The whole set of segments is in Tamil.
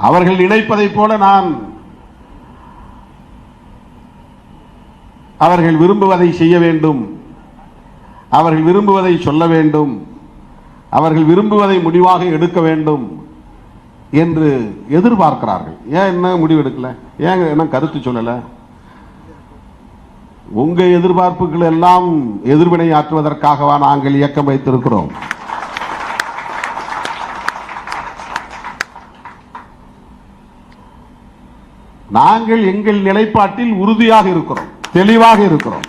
அவர்கள் நினைப்பதைப் போல நான் அவர்கள் விரும்புவதை செய்ய வேண்டும். அவர்கள் விரும்புவதை சொல்ல வேண்டும். அவர்கள் விரும்புவதை முடிவாக எடுக்க வேண்டும் என்று எதிர்பார்க்கிறார்கள். ஏன் என்ன முடிவு எடுக்கல? ஏன் என்ன கருத்து சொல்லலை? உங்கள் எதிர்பார்ப்புகள் எல்லாம் எதிர்வினை ஆற்றுவதற்காகவா நாங்கள் இயக்கம் வைத்திருக்கிறோம்? நாங்கள் எங்கள் நிலைப்பாட்டில் உறுதியாக இருக்கிறோம் தெளிவாக இருக்கிறோம்.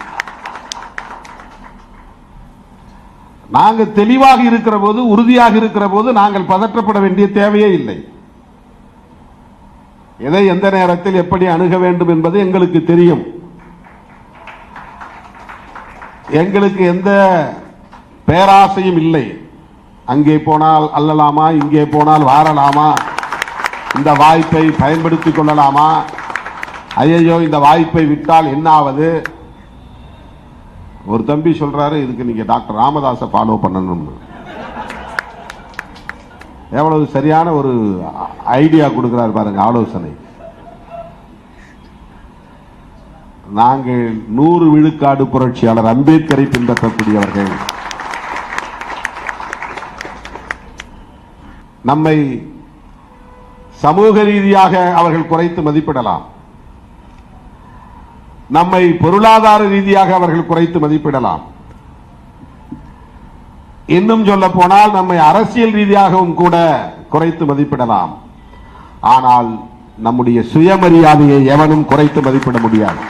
நாங்கள் தெளிவாக இருக்கிற போது உறுதியாக இருக்கிற போது நாங்கள் பதற்றப்பட வேண்டிய தேவையே இல்லை. எதை எந்த நேரத்தில் எப்படி அணுக வேண்டும் என்பது எங்களுக்கு தெரியும். எங்களுக்கு எந்த பேராசையும் இல்லை. அங்கே போனால் அல்லலாமா இங்கே போனால் வாரலாமா இந்த வாய்ப்பை பயன்படுத்திக் கொள்ளலாமா? ஐயையோ இந்த வாய்ப்பை விட்டால் என்ன ஆவது ஒரு தம்பி சொல்றாரு இதுக்கு நீங்க டாக்டர் ராமதாஸை ஃபாலோ பண்ணணும்னு. எவ்வளவு சரியான ஒரு ஐடியா கொடுக்கிறார் பாருங்க ஆலோசனை. நாங்கள் நூறு விழுக்காடு புரட்சியாளர் அம்பேத்கரை பின்பற்றக்கூடியவர்கள். நம்மை சமூக ரீதியாக அவர்கள் குறைத்து மதிப்பிடலாம். நம்மை பொருளாதார ரீதியாக அவர்கள் குறைத்து மதிப்பிடலாம். இன்னும் சொல்ல போனால் நம்மை அரசியல் ரீதியாகவும் கூட குறைத்து மதிப்பிடலாம். ஆனால் நம்முடைய சுயமரியாதையை எவனும் குறைத்து மதிப்பிட முடியாது.